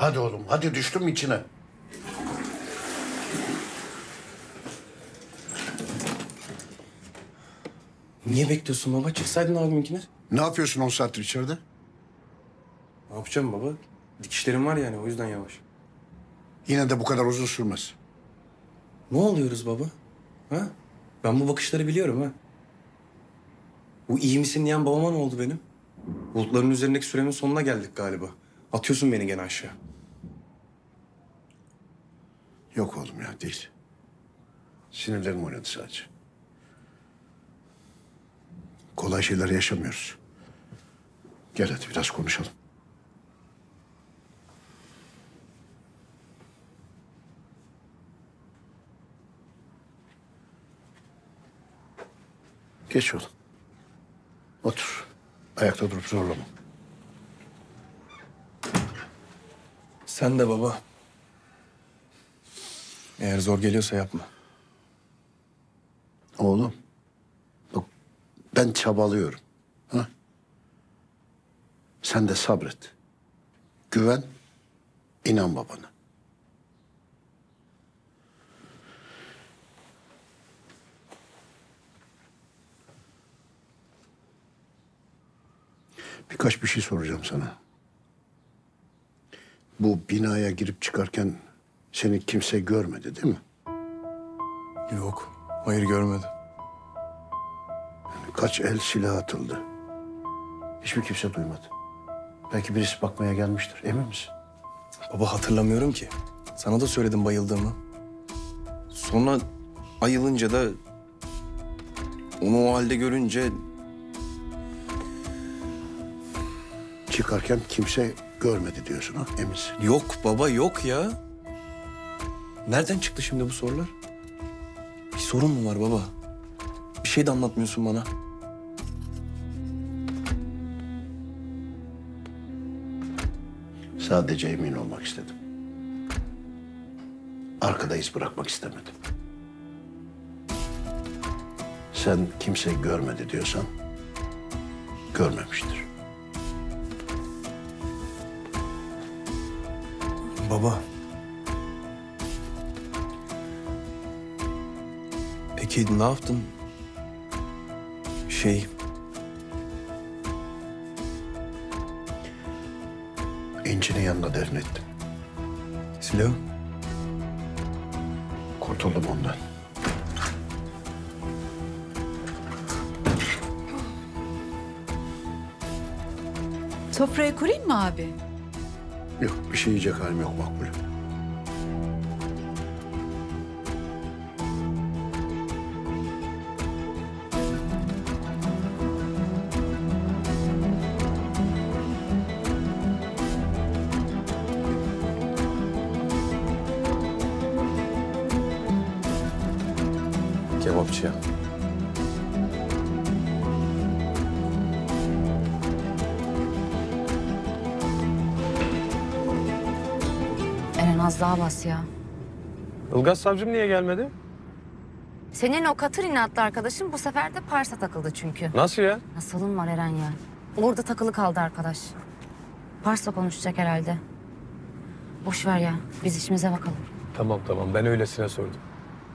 Hadi oğlum hadi düştüm içine. Niye bekliyorsun baba? Çıksaydın abiminkine. Ne yapıyorsun 10 saattir içeride? Ne yapacağım baba? Dikişlerim var yani o yüzden yavaş. Yine de bu kadar uzun sürmez. Ne oluyoruz baba? Ha? Ben bu bakışları biliyorum ha. Bu iyi misin diyen babama ne oldu benim? Bulutların üzerindeki süremin sonuna geldik galiba. Atıyorsun beni gene aşağı. Yok oğlum ya değil. Sinirlerim oynadı sadece. Kolay şeyler yaşamıyoruz. Gel hadi biraz konuşalım. Geç oğlum. Otur. Ayakta durup zorlama. Sen de baba. Eğer zor geliyorsa yapma. Oğlum. Bak ben çabalıyorum. Ha? Sen de sabret. Güven. inan babana. Birkaç bir şey soracağım sana. Bu binaya girip çıkarken seni kimse görmedi değil mi? Yok. Hayır görmedim. Kaç el silah atıldı. Hiçbir kimse duymadı. Belki birisi bakmaya gelmiştir. Emin misin? Baba hatırlamıyorum ki. Sana da söyledim bayıldığımı. Sonra ayılınca da onu o halde görünce Çıkarken kimse görmedi diyorsun ha eminsin. yok baba yok ya. Nereden çıktı şimdi bu sorular? Bir sorun mu var baba? Bir şey de anlatmıyorsun bana. Sadece emin olmak istedim. Arkada iz bırakmak istemedim. Sen kimse görmedi diyorsan görmemiştir. Baba. Peki ne yaptın? Şey, İnci'nin yanına defnettim. silahı. Kurtuldum ondan. Sofraya kurayım mı abi? Yok bir şey yiyecek halim yok Makbule. Kebapçıya. Eren az daha bas ya. Ilgaz savcım niye gelmedi? Senin o katır inatlı arkadaşın bu sefer de Pars'a takıldı çünkü. Nasıl ya? Nasılın var Eren ya? Orada takılı kaldı arkadaş. Pars'la konuşacak herhalde. Boş ver ya. Biz işimize bakalım. Tamam tamam ben öylesine sordum.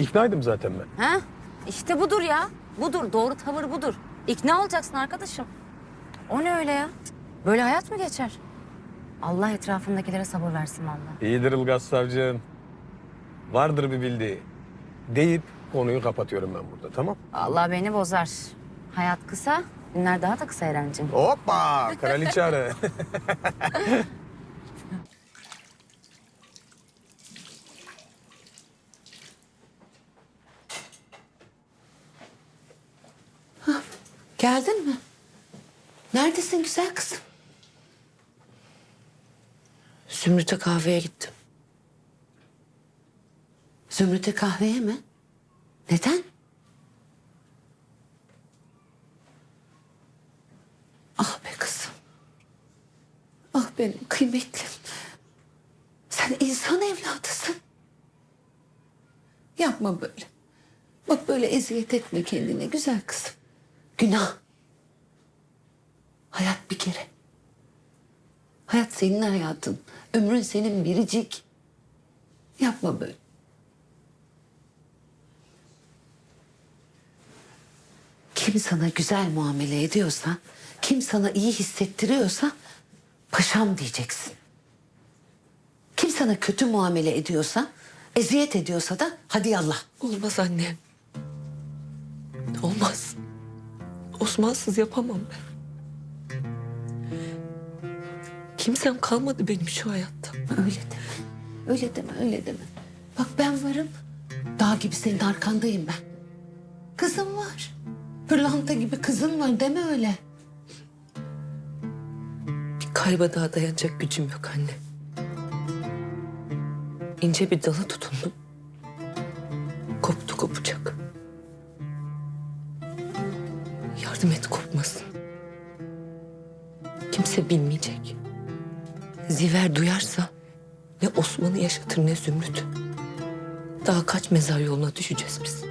İknaydım zaten ben. Ha? İşte budur ya. Budur. Doğru tavır budur. İkna olacaksın arkadaşım. O ne öyle ya? Böyle hayat mı geçer? Allah etrafındakilere sabır versin vallahi. İyidir Ilgaz savcım. Vardır bir bildiği. Deyip konuyu kapatıyorum ben burada tamam? Allah beni bozar. Hayat kısa, günler daha da kısa Eren'cim. Hoppa! Kraliçe arı. Geldin mi? Neredesin güzel kızım? Zümrüt'e kahveye gittim. Zümrüt'e kahveye mi? Neden? Ah be kızım. Ah benim kıymetlim. Sen insan evladısın. Yapma böyle. Bak böyle eziyet etme kendine güzel kızım. Günah. Hayat bir kere. Hayat senin hayatın. Ömrün senin biricik. Yapma böyle. Kim sana güzel muamele ediyorsa, kim sana iyi hissettiriyorsa paşam diyeceksin. Kim sana kötü muamele ediyorsa, eziyet ediyorsa da hadi yallah. Olmaz anne. Olmaz. Osmansız yapamam ben. Kimsem kalmadı benim şu hayatta. Öyle deme. Öyle deme, öyle deme. Bak ben varım. Dağ gibi senin arkandayım ben. Kızım var. Pırlanta gibi kızın var deme öyle. Bir kayba daha dayanacak gücüm yok anne. İnce bir dala tutundum. Ziver duyarsa ne Osman'ı yaşatır ne Zümrüt. Daha kaç mezar yoluna düşeceğiz biz.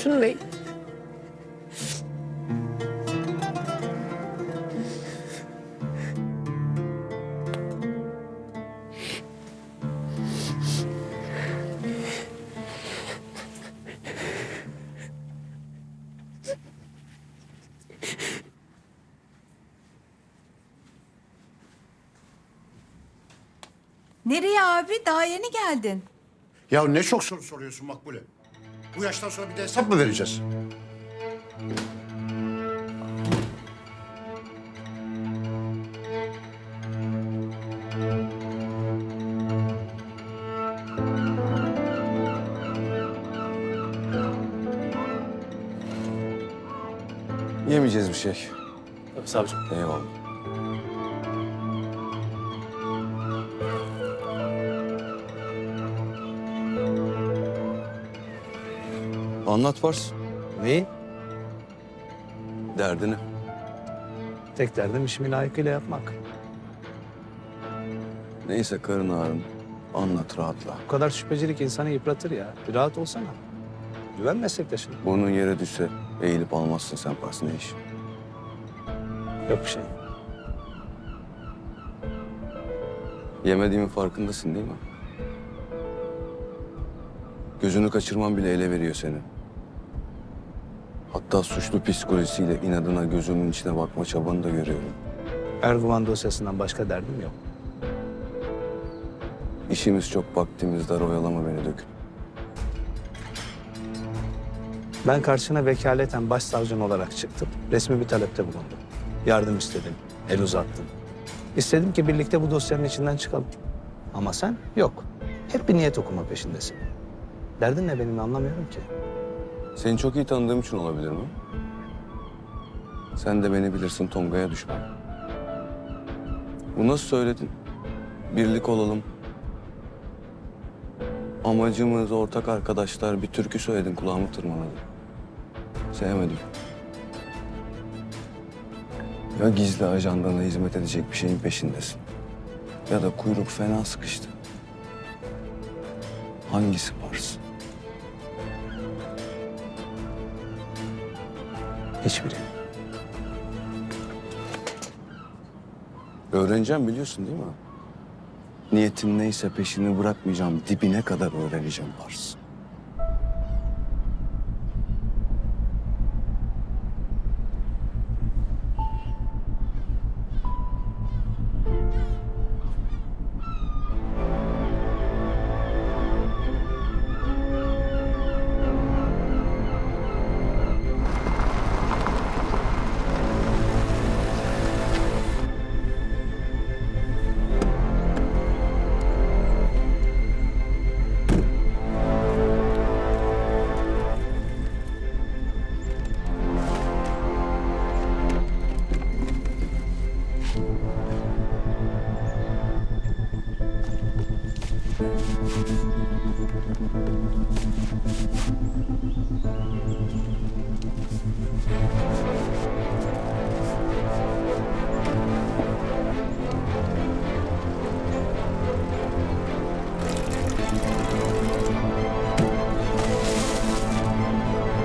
Suçun değil. Nereye abi? Daha yeni geldin. Ya ne çok soru soruyorsun Makbule. Bu yaştan sonra bir de hesap mı vereceğiz? Yemeyeceğiz bir şey. Tabii savcım. Eyvallah. Anlat Pars. Neyi? Derdini. Tek derdim işimi layıkıyla yapmak. Neyse karın ağrın. Anlat rahatla. Bu kadar şüphecilik insanı yıpratır ya. Bir rahat olsana. Güven meslektaşına. Burnun yere düşse eğilip almazsın sen Pars ne iş? Yok bir şey. Yemediğimin farkındasın değil mi? Gözünü kaçırman bile ele veriyor seni. Hatta suçlu psikolojisiyle inadına gözümün içine bakma çabanı da görüyorum. Erguvan dosyasından başka derdim yok. İşimiz çok vaktimiz dar oyalama beni dökün. Ben karşına vekaleten başsavcın olarak çıktım. Resmi bir talepte bulundum. Yardım istedim, el uzattım. İstedim ki birlikte bu dosyanın içinden çıkalım. Ama sen yok. Hep bir niyet okuma peşindesin. Derdin ne benim anlamıyorum ki. Seni çok iyi tanıdığım için olabilir mi? Sen de beni bilirsin Tonga'ya düşman. Bu nasıl söyledin? Birlik olalım. Amacımız ortak arkadaşlar bir türkü söyledin kulağımı tırmaladı. Sevmedim. Ya gizli ajandana hizmet edecek bir şeyin peşindesin. Ya da kuyruk fena sıkıştı. Hangisi varsın? Hiçbiri. Öğreneceğim biliyorsun değil mi? Niyetim neyse peşini bırakmayacağım. Dibine kadar öğreneceğim Pars. Thank you.